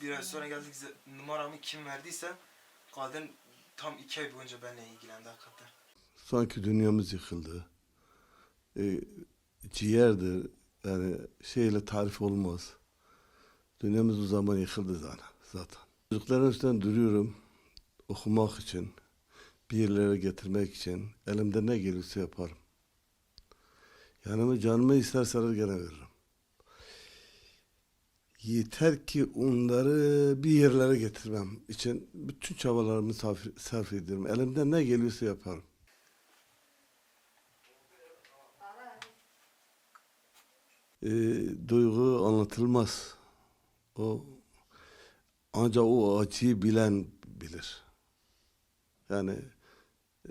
Bir sonra geldik numaramı kim verdiyse kadın tam iki ay boyunca benimle ilgilendi hakikaten. Sanki dünyamız yıkıldı. E, ciğerdir. Yani şeyle tarif olmaz. Dünyamız o zaman yıkıldı zaten. zaten. Çocukların üstünden duruyorum. Okumak için, bir yerlere getirmek için elimden ne gelirse yaparım. Yanıma canımı isterseler gene veririm. Yeter ki onları bir yerlere getirmem için bütün çabalarımı sarf, ediyorum. Elimden ne geliyorsa yaparım. e, duygu anlatılmaz. O ancak o acıyı bilen bilir. Yani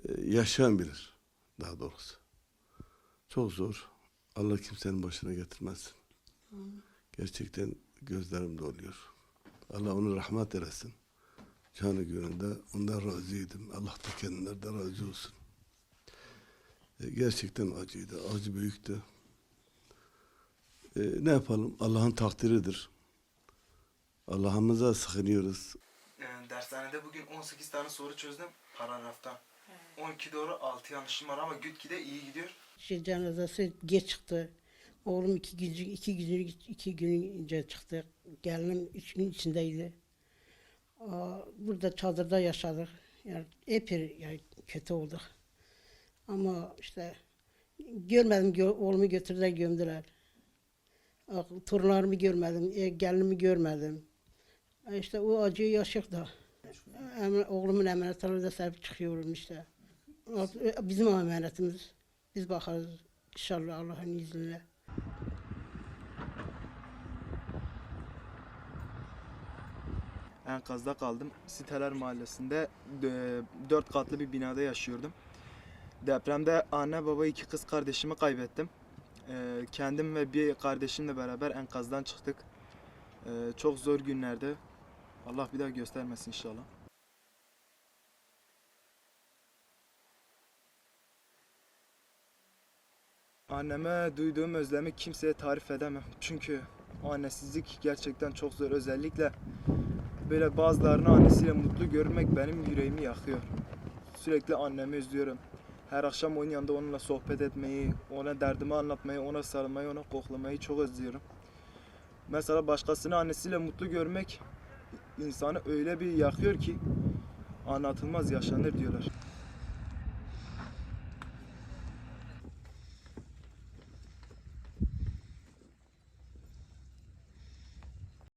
e, yaşayan bilir daha doğrusu. Çok zor. Allah kimsenin başına getirmesin. Gerçekten gözlerim doluyor. Allah onu rahmet eylesin. Canı gönülde ondan razıydım. Allah da kendilerine razı olsun. E, gerçekten acıydı. Acı büyüktü. E, ne yapalım? Allah'ın takdiridir. Allah'ımıza sığınıyoruz. Ee, dershanede bugün 18 tane soru çözdüm paragrafta. 12 doğru 6 yanlışım var ama Gütki'de iyi gidiyor. Şey cenazesi geç çıktı. Oğlum iki gün, iki gün, iki gün önce çıktı. Gelinim üç gün içindeydi. Burada çadırda yaşadık. Yani epey yani kötü olduk. Ama işte görmedim, gö- oğlumu götürdüler gömdüler. Torunlarımı görmedim, e, gelinimi görmedim. E, İşte o acıyı yaşadık da. Oğlumun emanetleri de sahip çıkıyorum işte. Bizim emanetimiz. Biz bakarız inşallah Allah'ın izniyle. Enkazda kaldım. Siteler Mahallesi'nde e, dört katlı bir binada yaşıyordum. Depremde anne baba iki kız kardeşimi kaybettim. E, Kendim ve bir kardeşimle beraber enkazdan çıktık. E, Çok zor günlerde. Allah bir daha göstermesin inşallah. Anneme duyduğum özlemi kimseye tarif edemem. Çünkü o annesizlik gerçekten çok zor. Özellikle böyle bazılarını annesiyle mutlu görmek benim yüreğimi yakıyor. Sürekli annemi özlüyorum. Her akşam onun yanında onunla sohbet etmeyi, ona derdimi anlatmayı, ona sarılmayı, ona koklamayı çok özlüyorum. Mesela başkasını annesiyle mutlu görmek insanı öyle bir yakıyor ki anlatılmaz yaşanır diyorlar.